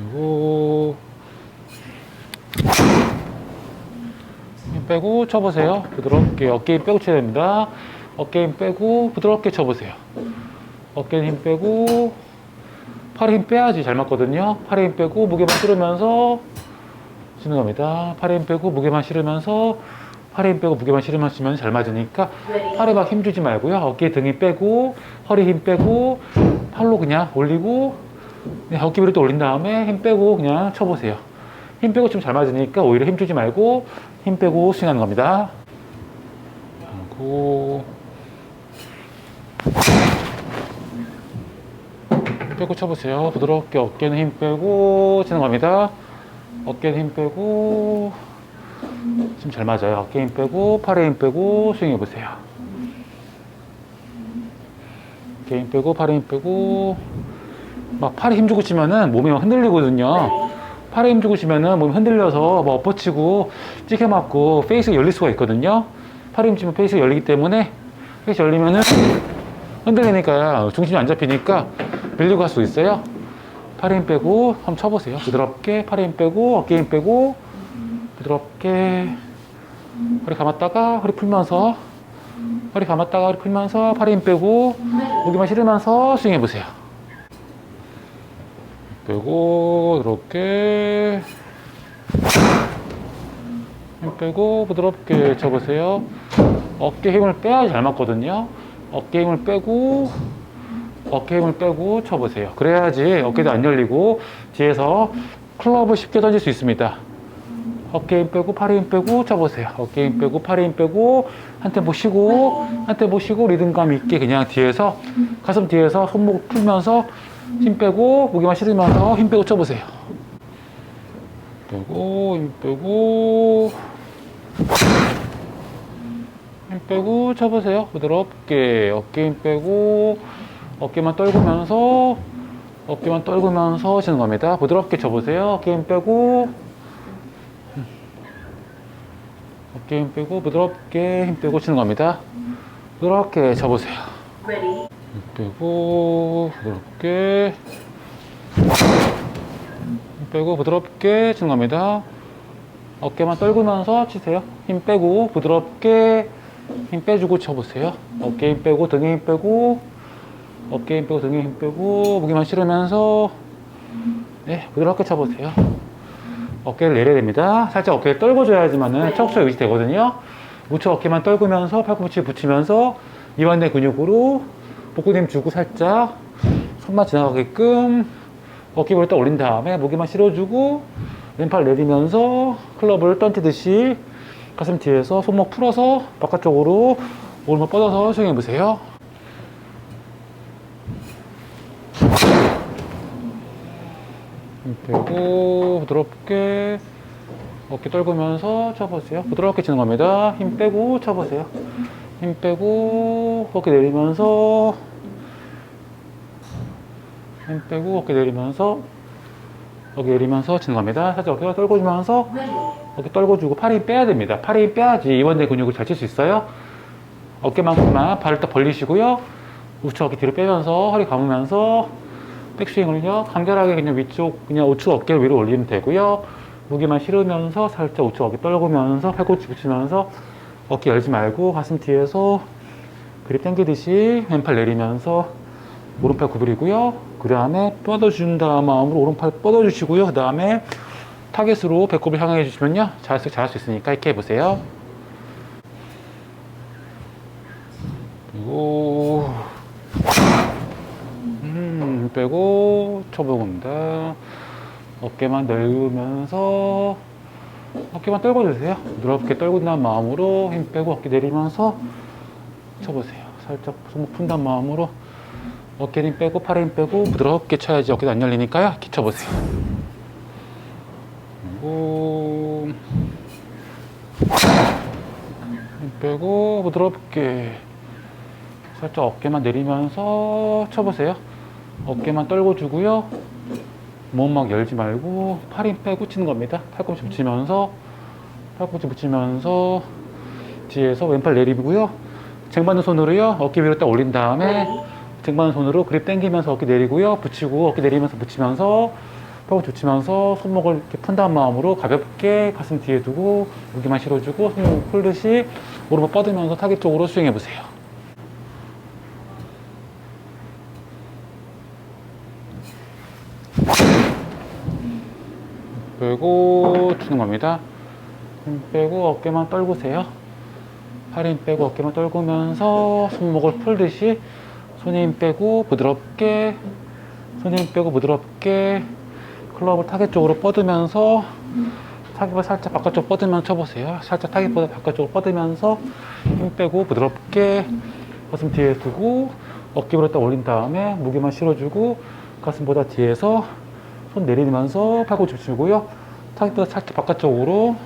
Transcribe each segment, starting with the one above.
그리고 힘 빼고 쳐보세요. 부드럽게 어깨 힘 빼고 쳐야 됩니다. 어깨 힘 빼고 부드럽게 쳐보세요. 어깨 힘 빼고 팔에 힘 빼야지 잘 맞거든요. 팔에 힘 빼고 무게만 실으면서 치는 겁니다. 팔에 힘 빼고 무게만 실으면서 팔에 힘 빼고 무게만 실으면서 치면 잘 맞으니까 팔에 막 힘 주지 말고요. 어깨 등이 빼고 허리 힘 빼고 팔로 그냥 올리고 네, 어깨 위로 또 올린 다음에 힘 빼고 그냥 쳐보세요. 힘 빼고 좀잘 맞으니까 오히려 힘 주지 말고 힘 빼고 스윙하는 겁니다. 힘 빼고 쳐보세요. 부드럽게 어깨는 힘 빼고 치는 겁니다. 어깨는 힘 빼고 지금 잘 맞아요. 어깨 힘 빼고 팔에 힘 빼고 스윙해 보세요. 어깨 힘 빼고 팔에 힘 빼고 막 팔에 힘 주고 치면은 몸이 막 흔들리거든요. 팔에 힘 주고 치면은 몸이 흔들려서 뭐 엎어치고 찍혀 맞고 페이스가 열릴 수가 있거든요. 팔에 힘 주면 페이스가 열리기 때문에 페이스 열리면은 흔들리니까 중심이 안 잡히니까 밀리고 갈수 있어요. 팔에 힘 빼고 한번 쳐보세요. 부드럽게 팔에 힘 빼고 어깨 힘 빼고 부드럽게 허리 감았다가 허리 풀면서 허리 감았다가 허리 풀면서 팔에 힘 빼고 무게만 실으면서 스윙해 보세요. 빼고 이렇게 힘 빼고 부드럽게 쳐보세요. 어깨 힘을 빼야지 잘 맞거든요. 어깨 힘을 빼고 어깨 힘을 빼고 쳐보세요. 그래야지 어깨도 안 열리고 뒤에서 클럽을 쉽게 던질 수 있습니다. 어깨 힘 빼고 팔에 힘 빼고 쳐보세요. 어깨 힘 빼고 팔에 힘 빼고 한 템포 쉬고 한 템포 쉬고 리듬감 있게 그냥 뒤에서 가슴 뒤에서 손목 풀면서 힘 빼고 무게만 실으면서 힘 빼고 쳐보세요. 빼고 힘 빼고 힘 빼고 쳐보세요. 부드럽게 어깨 힘 빼고 어깨만 떨구면서 어깨만 떨구면서 치는 겁니다. 부드럽게 쳐보세요. 어깨 힘 빼고 어깨 힘 빼고 부드럽게 힘 빼고 치는 겁니다. 부드럽게 쳐보세요. 빼고 부드럽게 힘 빼고 부드럽게 치는 겁니다. 어깨만 떨구면서 치세요. 힘 빼고 부드럽게 힘 빼주고 쳐보세요. 어깨 힘 빼고 등에 힘 빼고 어깨 힘 빼고 등에 힘 빼고 무게만 실으면서 네 부드럽게 쳐보세요. 어깨를 내려야 됩니다. 살짝 어깨를 떨궈줘야지만은 척추가 유지되거든요. 우측 어깨만 떨구면서 팔꿈치 붙이면서 이완된 근육으로 복근 힘 주고 살짝 손만 지나가게끔 어깨 위로 딱 올린 다음에 무게만 실어주고 왼팔 내리면서 클럽을 던지듯이 가슴 뒤에서 손목 풀어서 바깥쪽으로 오른발 뻗어서 수행해 보세요. 힘 빼고 부드럽게 어깨 떨구면서 쳐보세요. 부드럽게 치는 겁니다. 힘 빼고 쳐보세요. 힘 빼고 어깨 내리면서 힘 빼고 어깨 내리면서 어깨 내리면서 치는 겁니다. 살짝 어깨가 Ready. 어깨 떨궈주고 힘 빼야 됩니다. 힘 빼야지 이완된 근육을 잘 칠 수 있어요. 어깨만큼만 발을 딱 벌리시고요. 우측 어깨 뒤로 빼면서 허리 감으면서 백스윙을요. 간결하게 그냥 위쪽 그냥 우측 어깨 위로 올리면 되고요. 무게만 실으면서 살짝 우측 어깨 떨구면서 팔꿈치 붙이면서 어깨 열지 말고 가슴 뒤에서 그립 당기듯이 왼팔 내리면서 오른팔 구부리고요. 그 다음에 뻗어준 다음 마음으로 오른팔 뻗어주시고요. 그 다음에 타겟으로 배꼽을 향해 주시면요. 수, 잘할 수 있으니까 이렇게 해보세요. 그리고 음, 힘 빼고 쳐보고입니다. 어깨만 넓으면서 어깨만 떨궈 주세요. 부드럽게 떨군다는 마음으로 힘 빼고 어깨 내리면서 쳐보세요. 살짝 손목 푼다는 마음으로 어깨 힘 빼고 팔 힘 빼고 부드럽게 쳐야지 어깨도 안 열리니까요. 이렇게 쳐보세요. 그리고 힘 빼고 부드럽게 살짝 어깨만 내리면서 쳐보세요. 어깨만 떨궈 주고요. 몸 막 열지 말고 팔 힘 빼고 치는 겁니다. 팔꿈치 붙이면서 팔꿈치 붙이면서 뒤에서 왼팔 내리고요. 쟁반두 손으로요. 어깨 위로 딱 올린 다음에 쟁반두 손으로 그립 당기면서 어깨 내리고요. 붙이고 어깨 내리면서 붙이면서 펴고 붙이면서 손목을 이렇게 푼다는 마음으로 가볍게 가슴 뒤에 두고 무게만 실어주고 손목 풀듯이 오른발 뻗으면서 타겟 쪽으로 스윙해 보세요. 빼고 주는 겁니다. 힘 빼고 어깨만 떨구세요. 팔 힘 빼고 어깨만 떨구면서 손목을 풀듯이 손 힘 빼고 부드럽게 손 힘 빼고 부드럽게 클럽을 타겟 쪽으로 뻗으면서 타겟을 살짝 바깥쪽 뻗으면서 쳐보세요. 살짝 타겟보다 바깥쪽으로 뻗으면서 힘 빼고 부드럽게 가슴 뒤에 두고 어깨 위로 딱 올린 다음에 무게만 실어주고 가슴보다 뒤에서 손 내리면서 팔꿈치 붙이고요. 타겟보다 살짝 바깥쪽으로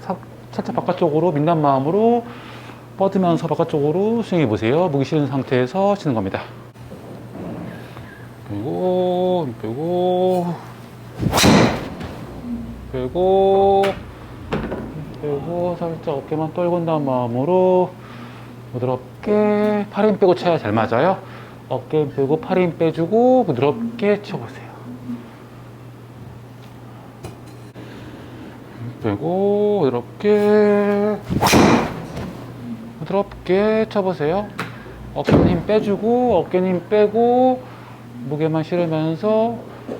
사- 살짝 바깥쪽으로 민간 마음으로 뻗으면서 바깥쪽으로 스윙해 보세요. 무게 실은 상태에서 치는 겁니다. 빼고 빼고 빼고 빼고 살짝 어깨만 떨군다는 마음으로 부드럽게 팔힘 빼고 쳐야 잘 맞아요. 어깨 힘 빼고 팔힘 빼주고 부드럽게 쳐보세요. 빼고 부드럽게 부드럽게 쳐보세요. 어깨는 힘 빼주고 어깨는 힘 빼고 무게만 실으면서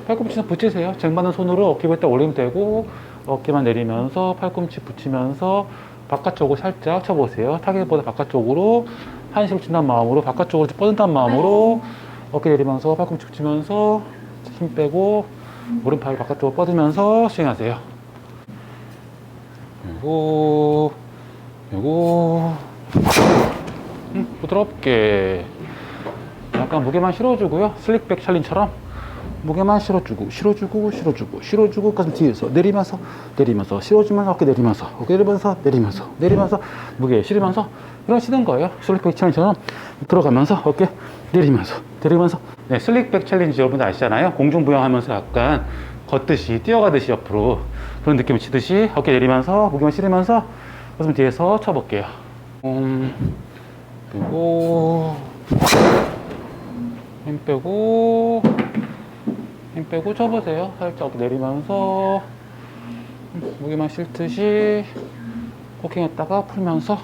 팔꿈치는 붙이세요. 쟁반은 손으로 어깨 딱 올리면 되고 어깨만 내리면서 팔꿈치 붙이면서 바깥쪽으로 살짝 쳐보세요. 타겟보다 바깥쪽으로 한심을 친다는 마음으로 바깥쪽으로 뻗는다는 마음으로 어깨 내리면서 팔꿈치 붙이면서 힘 빼고 오른팔 바깥쪽으로 뻗으면서 스윙하세요. 그리고 그리고 음, 부드럽게 약간 무게만 실어주고요. 슬릭백 챌린처럼 무게만 실어주고 실어주고 실어주고 실어주고 가슴 뒤에서 내리면서 내리면서 실어주면서 어깨 내리면서 어깨 내리면서 내리면서 내리면서 무게 실으면서 이런 쉬는 거예요. 슬릭백 챌린처럼 들어가면서 어깨 내리면서 내리면서 네, 슬릭백 챌린지 여러분들 아시잖아요. 공중부양하면서 약간 걷듯이 뛰어가듯이 옆으로 그런 느낌을 치듯이 어깨 내리면서 무게만 실으면서 가슴 뒤에서 쳐볼게요. 음, 그리고 힘 빼고 힘 빼고 쳐보세요. 살짝 내리면서 무게만 실듯이 코킹 했다가 풀면서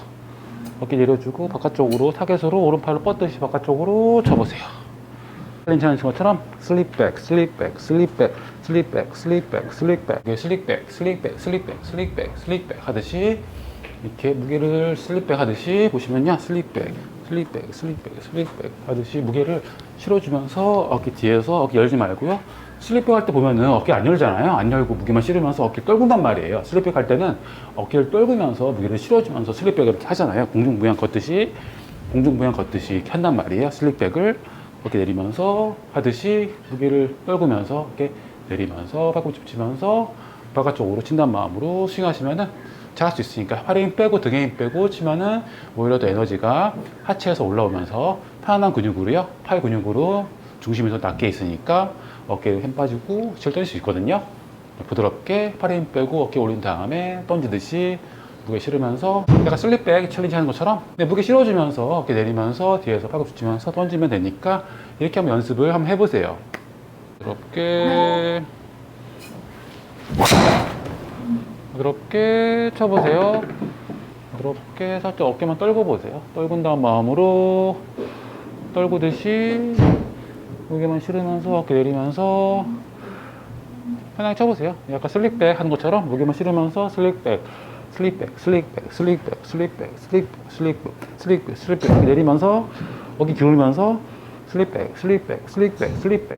어깨 내려주고 바깥쪽으로 타겟으로 오른팔로 뻗듯이 바깥쪽으로 쳐보세요. 하는 것처럼 슬립백, 슬립백, 슬립백, 슬립백, 슬립백, 슬립백, 슬립백, 슬립백, 슬립백, 슬립백, 슬립백 하듯이 이렇게 무게를 슬립백 하듯이 보시면요, 슬립백, 슬립백, 슬립백, 슬립백 하듯이 무게를 실어주면서 어깨 뒤에서 어깨 열지 말고요. 슬립백 할 때 보면은 어깨 안 열잖아요. 안 열고 무게만 실으면서 어깨 떨군단 말이에요. 슬립백 할 때는 어깨를 떨구면서 무게를 실어주면서 슬립백을 이렇게 하잖아요. 공중부양 걷듯이 공중부양 걷듯이 이렇게 한단 말이에요. 슬립백을 어깨 내리면서 하듯이 무게를 떨구면서 이렇게 내리면서 팔꿈치 붙이면서 바깥쪽으로 친단 마음으로 스윙하시면은 잘할 수 있으니까 팔에 힘 빼고 등에 힘 빼고 치면은 오히려 더 에너지가 하체에서 올라오면서 편안한 근육으로요. 팔 근육으로 중심이 더 낮게 있으니까 어깨에 힘 빠지고 실 던질 수 있거든요. 부드럽게 팔에 힘 빼고 어깨 올린 다음에 던지듯이 무게 실으면서 약간 슬립백 챌린지 하는 것처럼 네, 무게 실어주면서 어깨 내리면서 뒤에서 팔꿈치 치면서 던지면 되니까 이렇게 한번 연습을 한번 해보세요. 부드럽게. 부드럽게 쳐보세요. 부드럽게 살짝 어깨만 떨고 보세요. 떨군 다음 마음으로 떨구듯이 무게만 실으면서 어깨 내리면서 편하게 쳐보세요. 약간 슬릭백 하는 것처럼 무게만 실으면서 슬릭백, 슬릭백, 슬릭백, 슬릭백, 슬릭백, 슬릭백, 슬릭백, 슬릭백 이렇게 내리면서 어깨 기울면서 슬릭백, 슬릭백, 슬릭백, 슬릭백